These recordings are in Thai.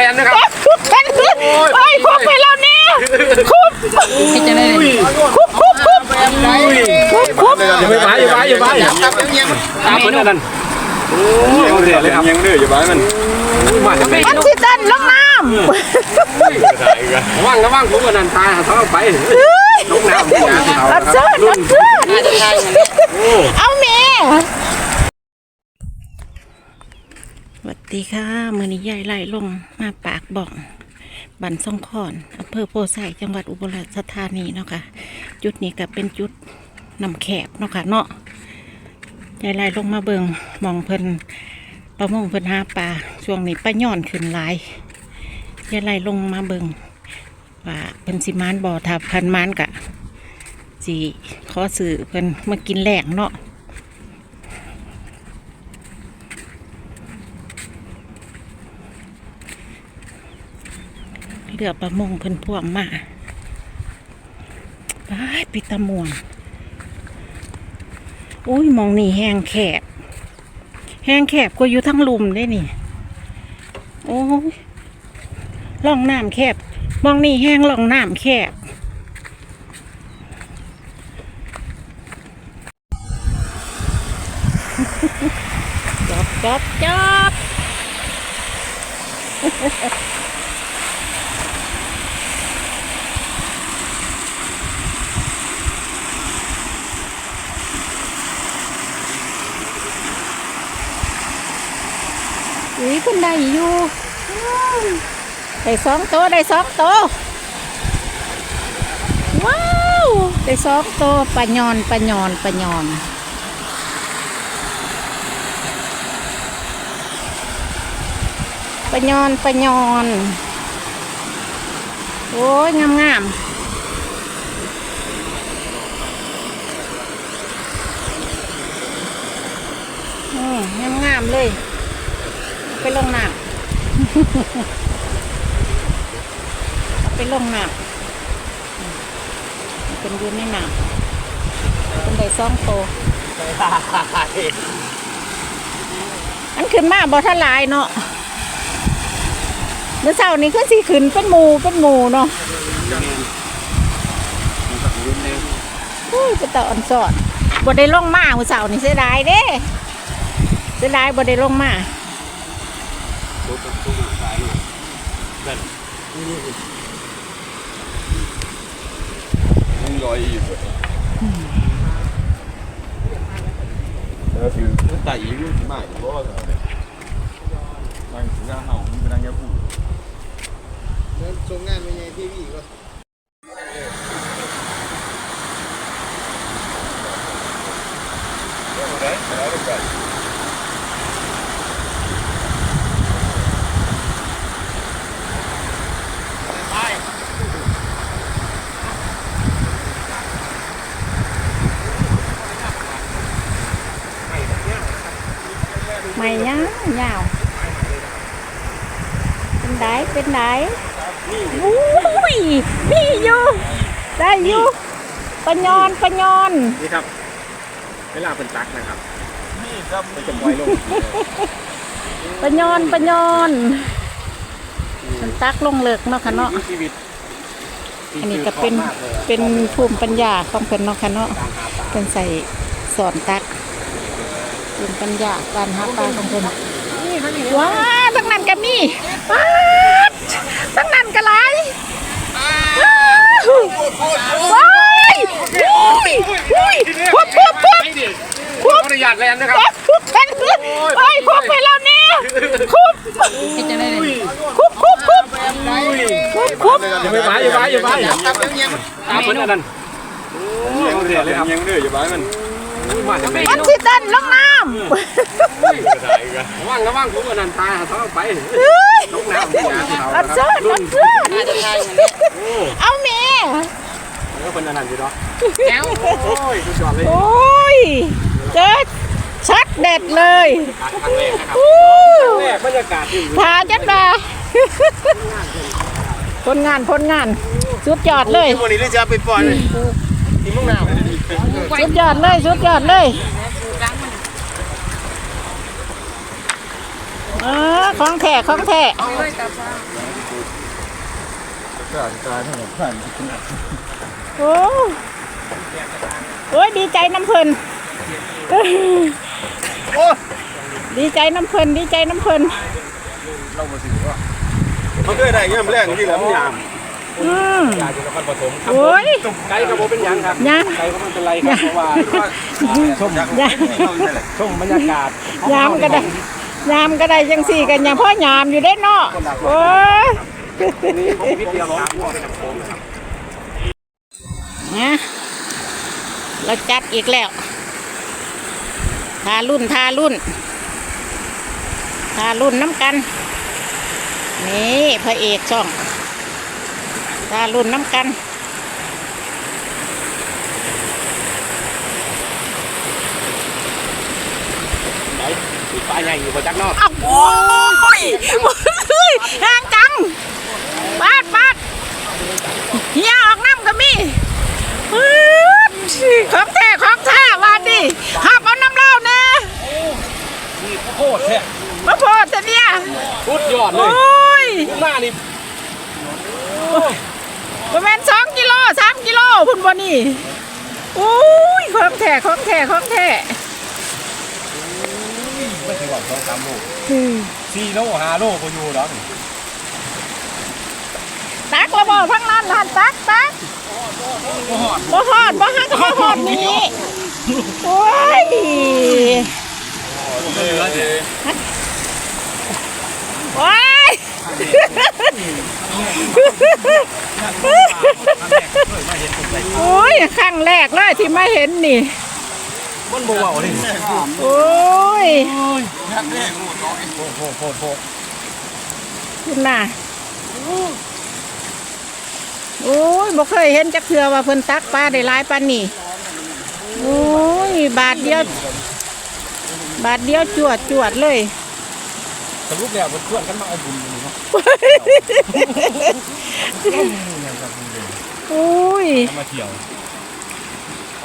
แลนนะครับคุบกันเฮ้ยคุบไปแล้วเนี่ยคุบพี่จะได้เลยคุบคุบคุบคุบคุบอย่าไปบ้าอย่าบ้าอย่าบ้าตามคนนั้นโอ้ยเดือดเลยครับยังเดือดอย่าบ้ามันมาจะไปอันที่ดันลงน้ระวังระวังผมกับนันตายเขาไปำลงน้ำอัดเชิดอัดเชิดน่าจะใช่มันเนี่ยเอาแม่ สวัสดีค่ะมือนี้ยายไล่ลงมาปากบ่องบันซ่องขอนอำเภอโพไซจังหวัดอุบลราชธานีเนาะค่ะ จุดนี้ก็เป็นจุดนำแคบเนาะค่ะเนาะยายไล่ลงมาเบิงมองเพิ่นประมงเพิ่นหาปลาช่วงนี้ปลาย่อนขึ้นหลายยายไล่ลงมาเบิงว่าเพิ่นสิมานบ่อถ้าพิ่นมานกะสิขอสื่อเพิ่นมากินแหลงเนาะ เรือประมงเพิ่นพ่วงมาไปปิตะมวนอุ้ยมองนี่แห้งแคบ แห้งแคบก็อยู่ทั้งลุมได้นี่ โอ้ยล่องน้ำแคบ มองนี่แห้งล่องน้ำแคบจบจบจบ อุ้ยคุณได้อยู่ได้สองตัวได้สองตัวว้าวได้สองตัวปลาญอนปลาญอนปลาญอนปะยอนปะยอนโอ้ยงามงามงามงามเลย ไปลงน้ำเอาไปลงน้ำเป็นยืนในน้ำเป็นใดซ่องโตอันขึ้นมาบ่ทลายเนาะเมื่อเช้านี้ก็สิขึ้นเป็นหมูเป็นหมูเนาะอุ้ยเป็นตาอ่อนสอดบ่ได้ลงมาเมื่อเช้านี่เสียดายเด้เสียดายบ่ได้ลงมา ยังลอยอยู่แล้วคือแต่อีกรุ่นใหม่เพราะว่าบางสิ่งเห่ามันเป็นอะไรผู้ชมงานเป็นไงพี่พี่ก็ไม่ยาวยาวเป็นไดเป็นไดอุ้ยนี่อยู่ได้อยู่ปะยอนปะยอนนี่ครับเวลาเป็นตักนะครับนี่ครับมันจะปล่อยลงปะยอนปะยอนมันตักลงเลิกเนาะค่ะเนาะชีวิตอันนี้ก็เป็นเป็นภูมิปัญญาของเพิ่นเนาะค่ะเนาะเป็นใส่สอนตัก ภูมิปัญญาการหาปลาของเพิ่นว้าทั้งนั้นก็มีว้าทั้งนั้นก็หลายว้ายอุ้ยอุ้ยพุบพุบพุบขออนุญาตแลนนะครับคุบกันเฮ้ยคุบไปแล้วเนี่ยคุบพี่จะได้เลยคุบคุบคุบคุบคุบอย่าไปบ้าอย่าบ้าอย่าบ้าตับยังยังตามคนนั้นยังเดือดเลยครับยังเดือดอย่าบ้ามัน มาจะไปอันที่ดันลงน้ระวังระวังผมกับนันตายเขาไปำลงน้ำอัดเชิดอัดเชิดน่าจะใช่มันเนี่ยเอาแม่แล้วคนนั้นสิเนาะแก้วโอ้ยสุดยอดเลยโอ้ยเจอชัดเด็ดเลยครั้งแรกนะครับอู้แรกบรรยากาศดีพาจัดมาผลงานผลงาน สุดยอดเลย วันนี้เลยจะไปปล่อยเลยที่มุ่งหน้า สุดยอดเลยสุดยอดเลยเออของแท้ของแท้ด้วยกับว่าการการให้ผ่านโอ้โอ้ยดีใจน้ำเพลินดีใจน้ำเพลินดีใจน้ำเพลินเขาเคยได้เงี้ยแรงที่แล้วมันยาม อืมยาอยู่นครปฐมโอ้ยไก่กระโบเป็นยังครับยังไก่ก็มันเป็นไรครับเพราะว่าชมยามชมบรรยากาศยามก็ได้ยามก็ได้จังสี่กันอย่างพ่อยามอยู่ได้เนาะโอ้ยนิดเดียวครับพวกน้ำโขงครับนะเราจัดอีกแล้วทารุ่นทารุ่นทารุ่นน้ำกัน นี่พระเอกช่อง ทารุ่นน้ำกันไหนสีฟ้าใหญ่อยู่บนจักนอกอ้าวโอ้ยเฮ้ยห่างจังปาดปาดเฮียออกน้ำก็มีปื๊ดของแท้ของแท้วาดดิหับเอาน้ำเหล้าแน่นี่โคตรแท้มาโพดแต่เนี่ยสุดยอดเลโอ้ยย หน้านี่ ประมาณสองกิโลสามกิโล พุ่นบ่นี่โอ้ยของแท้ของแท้ของแท้ไม่ถึงว่าสองสามโลสี่โลห้าโลก็อยู่แล้วตักระบอกทั้งนั้นหันตักตักบ่หอดบ่ฮักก็บ่หอดนี่โอ้ย เออเดี๋ยว โอ้ยโอ้ย ครั้งแรกเลยที่มาเห็นนี่ มันบ่เว้าเลยโอ้ยโคตรโคตรโคตรคุณน่ะโอ้ยบ่เคยเห็นจักเทือว่าเพิ่นตักปลาได้หลายปานนี่โอ้ยบาทเดียว บาทเดียวจวดจวดเลยสรุปแล้วมันชวนกันมาเอาบุญอยู่เนาะ โอ้ยมาเที่ยว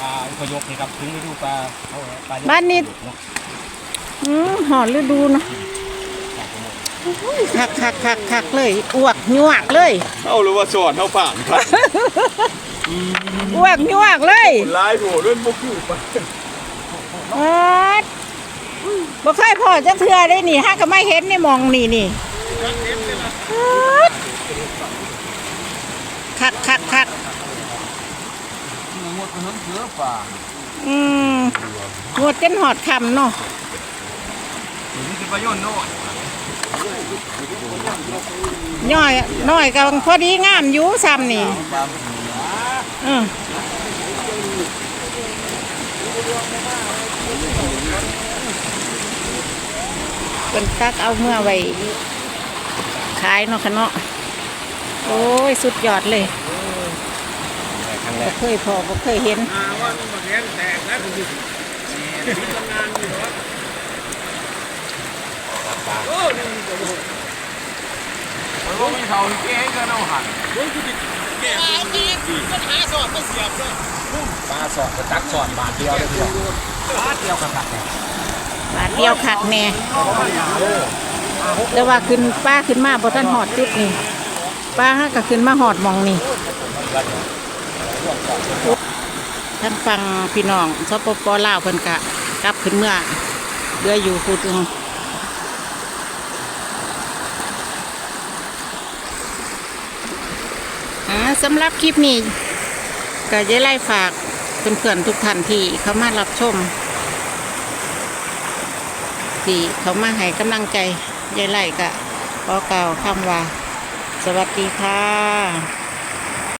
ปลาอุปยกนี่ครับถึงฤดูปลาเขาปลาบ้านนี้อืมหอดฤดูเนาะโอ้ยคักคักคักคักเลยอวกยวกเลยเอาหรือว่าสอนเขาผ่านครับอวกยวกเลยลายโผล่ด้วยบุกอยู่ปะอดบ่เคยพอจักเทือได้นี่ฮะก็ไม่เห็นในหมองนี่นี่อด คักคักคักอืมงวดจนหอดคำเนาะนี่คือประโยชน์โน่นย่อยน้อยก็พอดีงามอยู่ซ้ำนี่เออเป็นตักเอาเมื่อไว้ขายเนาะค่ะเนาะ โอ้ย สุดยอดเลยครั้งแรบ่กเคยพอบ่เคยเห็นมันก็มีเขาเก๊ก็เอาหันปลาสอดกระจักสอดบาทเดียวเลยพี่บาทเดียวกระตักบาทเดียวขัดแน่ แต่ว่าขึ้นป้าขึ้นมาบ่ทันหอดจุดนี่ ป้าฮะก็ขึ้นมาหอดมองนี่ทั้งฟังพี่น้องสปปลาวเพิ่นกะกลับขึ้นเมื่อเรืออยู่พูดึงอ่าสำหรับคลิปนี้ก็จะไล่ฝากเพื่อนๆทุกท่านที่เข้ามารับชม ที่เขามาให้กำลังใจยายไล่กะขอกล่าวคำว่า สวัสดีค่ะ